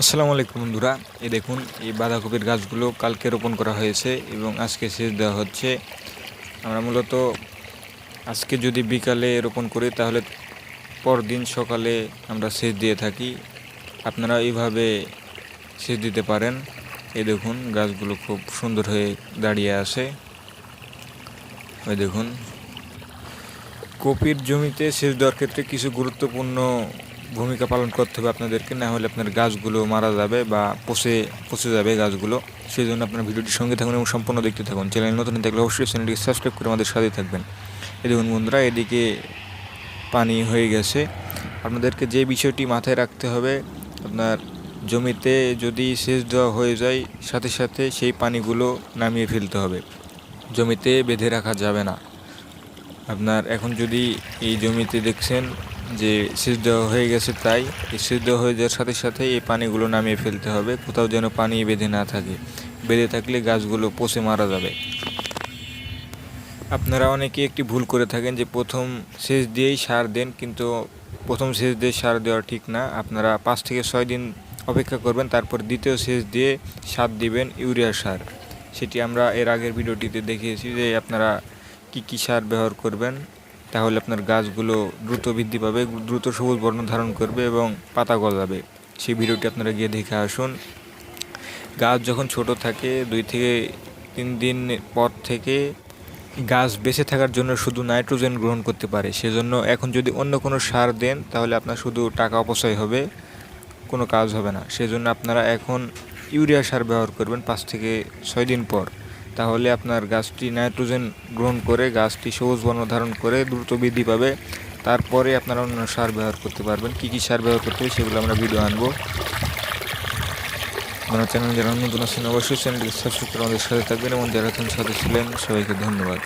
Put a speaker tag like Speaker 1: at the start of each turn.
Speaker 1: আসসালামু আলাইকুম বন্ধুরা। এই দেখুন, এই বাঁধাকপির গাছগুলো কালকে রোপণ করা হয়েছে এবং আজকে সেচ দেওয়া হচ্ছে। আমরা মূলত আজকে যদি বিকালে রোপণ করি, তাহলে পরদিন সকালে আমরা সেচ দিয়ে থাকি। আপনারা এইভাবে সেচ দিতে পারেন। এই দেখুন, গাছগুলো খুব সুন্দর হয়ে দাঁড়িয়ে আছে। ওই দেখুন, কপির জমিতে সেচ দেওয়ার ক্ষেত্রে কিছু গুরুত্বপূর্ণ ভূমিকা পালন করতে হবে আপনাদেরকে, না হলে আপনার গাছগুলো মারা যাবে বা পচে পচে যাবে গাছগুলো। সেই জন্য আপনার ভিডিওটির সঙ্গে থাকুন এবং সম্পূর্ণ দেখতে থাকুন। চ্যানেল নতুন থাকলে অবশ্যই চ্যানেলটিকে সাবস্ক্রাইব করে আমাদের সাথে থাকবেন। এই দেখুন বন্ধুরা, এদিকে পানি হয়ে গেছে। আপনাদেরকে যে বিষয়টি মাথায় রাখতে হবে, আপনার জমিতে যদি সেচ দেওয়া হয়ে যায়, সাথে সাথে সেই পানিগুলো নামিয়ে ফেলতে হবে। জমিতে বেঁধে রাখা যাবে না। আপনার এখন যদি এই জমিতে দেখছেন যে সিদ্ধ হয়ে গেছে তাই, এই দেওয়া হয়ে যাওয়ার সাথে সাথে এই পানিগুলো নামিয়ে ফেলতে হবে, কোথাও যেন পানি বেঁধে না থাকে। বেঁধে থাকলে গাছগুলো পচে মারা যাবে। আপনারা অনেকে একটি ভুল করে থাকেন যে প্রথম সেচ দিয়েই সার দেন, কিন্তু প্রথম সেচ দিয়ে সার দেওয়া ঠিক না। আপনারা পাঁচ থেকে ছয় দিন অপেক্ষা করবেন, তারপর দ্বিতীয় সেচ দিয়ে সার দিবেন ইউরিয়া সার। সেটি আমরা এর আগের ভিডিওটিতে দেখিয়েছি যে আপনারা কী কী সার ব্যবহার করবেন। তাহলে আপনার গাছগুলো দ্রুত বৃদ্ধি পাবে, দ্রুত সবুজ বর্ণ ধারণ করবে এবং পাতা গজাবে। সেই ভিডিওটি আপনারা গিয়ে দেখে আসুন। গাছ যখন ছোট থাকে, দুই থেকে তিন দিন পর থেকে গাছ বেঁচে থাকার জন্য শুধু নাইট্রোজেন গ্রহণ করতে পারে। সেজন্য এখন যদি অন্য কোনো সার দেন, তাহলে আপনার শুধু টাকা অপচয় হবে, কোনো কাজ হবে না। সেজন্য আপনারা এখন ইউরিয়া সার ব্যবহার করবেন পাঁচ থেকে ছয় দিন পর। তাহলে আপনার গাছটি নাইট্রোজেন গ্রহণ করে, গাছটি সবুজ বর্ণ ধারণ করে দ্রুত বৃদ্ধি পাবে। তারপরে আপনারা অন্য সার ব্যবহার করতে পারবেন। কী কী সার ব্যবহার করতে হবে সেগুলো আমরা ভিডিও আনব। আমার চ্যানেল যারা নতুন আছেন, অবশ্যই চ্যানেলটি সাবস্ক্রাইব করে আমাদের সাথে থাকবেন এবং যারা এখন সাথে ছিলেন, সবাইকে ধন্যবাদ।